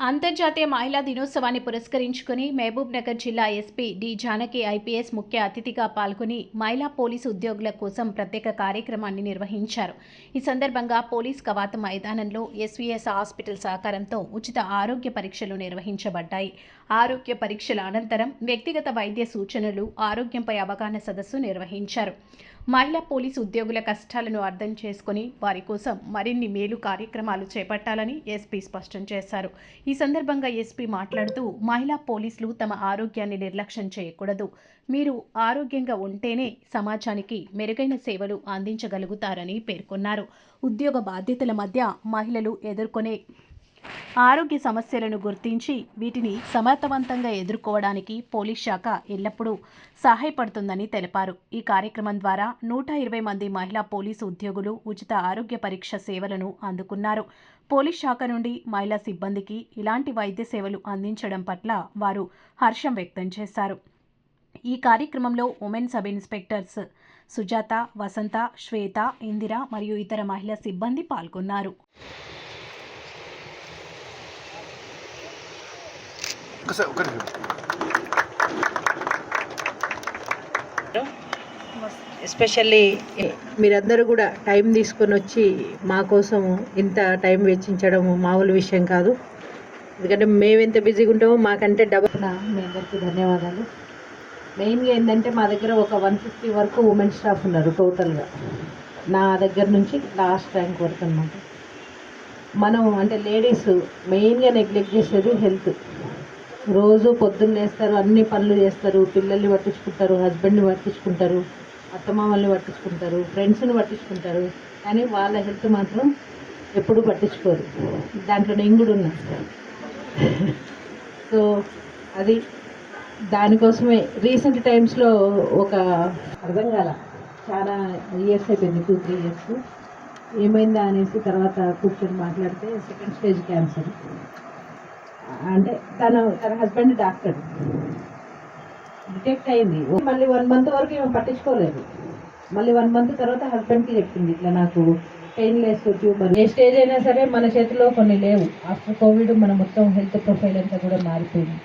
అంతర్జాతీయ మహిళా దినోత్సవాన్ని పురస్కరించుకుని మహబూబ్నగర్ జిల్లా ఎస్పీ డి జానకి ఐపీఎస్ ముఖ్య అతిథిగా పాల్గొని మహిళా పోలీసు ఉద్యోగుల కోసం ప్రత్యేక కార్యక్రమాన్ని నిర్వహించారు. ఈ సందర్భంగా పోలీస్ కవాతు మైదానంలో ఎస్వీఎస్ హాస్పిటల్ సహకారంతో ఉచిత ఆరోగ్య పరీక్షలు నిర్వహించబడ్డాయి. ఆరోగ్య పరీక్షల అనంతరం వ్యక్తిగత వైద్య సూచనలు ఆరోగ్యంపై అవగాహన సదస్సు నిర్వహించారు. మహిళా పోలీసు ఉద్యోగుల కష్టాలను అర్థం చేసుకుని వారి కోసం మరిన్ని మేలు కార్యక్రమాలు చేపట్టాలని ఎస్పీ స్పష్టం చేశారు. ఈ ఈ సందర్భంగా ఎస్పీ మాట్లాడుతూ మహిళా పోలీసులు తమ ఆరోగ్యాన్ని నిర్లక్ష్యం చేయకూడదు. మీరు ఆరోగ్యంగా ఉంటేనే సమాజానికి మెరుగైన సేవలు అందించగలుగుతారని పేర్కొన్నారు. ఉద్యోగ బాధ్యతల మధ్య మహిళలు ఎదుర్కొనే ఆరోగ్య సమస్యలను గుర్తించి వీటిని సమర్థవంతంగా ఎదుర్కోవడానికి పోలీస్ శాఖ ఎల్లప్పుడూ సహాయపడుతుందని తెలిపారు. ఈ కార్యక్రమం ద్వారా నూట ఇరవై మంది మహిళా పోలీసు ఉద్యోగులు ఉచిత ఆరోగ్య పరీక్ష సేవలను అందుకున్నారు. పోలీస్ శాఖ నుండి మహిళా సిబ్బందికి ఇలాంటి వైద్య సేవలు అందించడం పట్ల వారు హర్షం వ్యక్తం చేశారు. ఈ కార్యక్రమంలో women sub inspectors Sujatha Vasantha Swetha Indira మరియు ఇతర మహిళా సిబ్బంది పాల్గొన్నారు. ఒకసారి ఒక. ఎస్పెషల్లీ మీరందరూ కూడా టైం తీసుకొని వచ్చి మా కోసం ఇంత టైం వెచ్చించడం మామూలు విషయం కాదు. ఎందుకంటే మేము ఎంత బిజీగా ఉంటామో మాకంటే డబల్ మీ అందరికీ ధన్యవాదాలు. మెయిన్గా ఏంటంటే మా దగ్గర ఒక వన్ ఫిఫ్టీ వరకు ఉమెన్ స్టాఫ్ ఉన్నారు టోటల్గా. నా దగ్గర నుంచి లాస్ట్ ర్యాంక్ వరకు అనమాట మనం అంటే లేడీస్ మెయిన్గా నెగ్లెక్ట్ చేసేది హెల్త్. రోజు పొద్దున్న లేస్తారు అన్ని పనులు చేస్తారు పిల్లల్ని పట్టించుకుంటారు హస్బెండ్ని పట్టించుకుంటారు అత్తమామల్ని పట్టించుకుంటారు ఫ్రెండ్స్ని పట్టించుకుంటారు. కానీ వాళ్ళ హెల్త్ మాత్రం ఎప్పుడు పట్టించుకోరు. దాంట్లో నేను కూడా ఉన్నా. సో అది దానికోసమే రీసెంట్ టైమ్స్లో ఒక అర్థం కాల. చాలా ఇయర్స్ అయిపోయింది టూ త్రీ ఇయర్స్ ఏమైందా అనేసి తర్వాత కూర్చొని మాట్లాడితే సెకండ్ స్టేజ్ క్యాన్సర్ అంటే తన తన హస్బెండ్ డాక్టర్ డిటెక్ట్ అయింది. మళ్ళీ వన్ మంత్ వరకు ఏమి పట్టించుకోలేదు. మళ్ళీ వన్ మంత్ తర్వాత హస్బెండ్కి చెప్పింది ఇట్లా నాకు పెయిన్ లెస్ ట్యూబర్ ఏ స్టేజ్ అయినా సరే మన చేతిలో కొన్ని లేవు. ఆఫ్టర్ కోవిడ్ మన మొత్తం హెల్త్ ప్రొఫైల్ అంతా కూడా మారిపోయింది.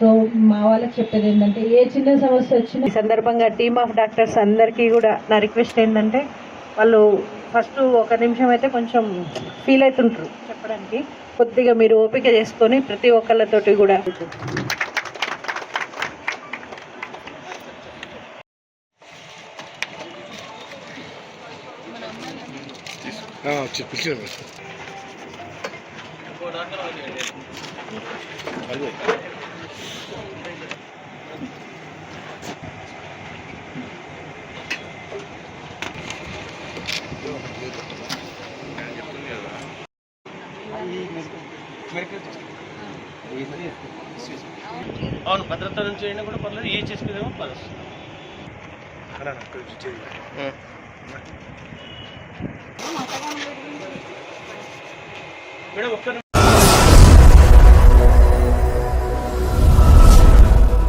సో మా వాళ్ళకి చెప్పేది ఏంటంటే ఏ చిన్న సమస్య వచ్చినా ఈ సందర్భంగా టీమ్ ఆఫ్ డాక్టర్స్ అందరికీ కూడా నా రిక్వెస్ట్ ఏంటంటే వాళ్ళు ఫస్ట్ ఒక నిమిషం అయితే కొంచెం ఫీల్ అవుతుంటారు చెప్పడానికి. కొద్దిగా మీరు ఓపిక చేసుకొని ప్రతి ఒక్కళ్ళతోటి కూడా ఆ, వచ్చి పిలిచాను అదే అవును భద్రత నుంచి అయినా కూడా పర్లేదు ఏ చేసుకునేమో పర్లేదు. మేడం ఒక్క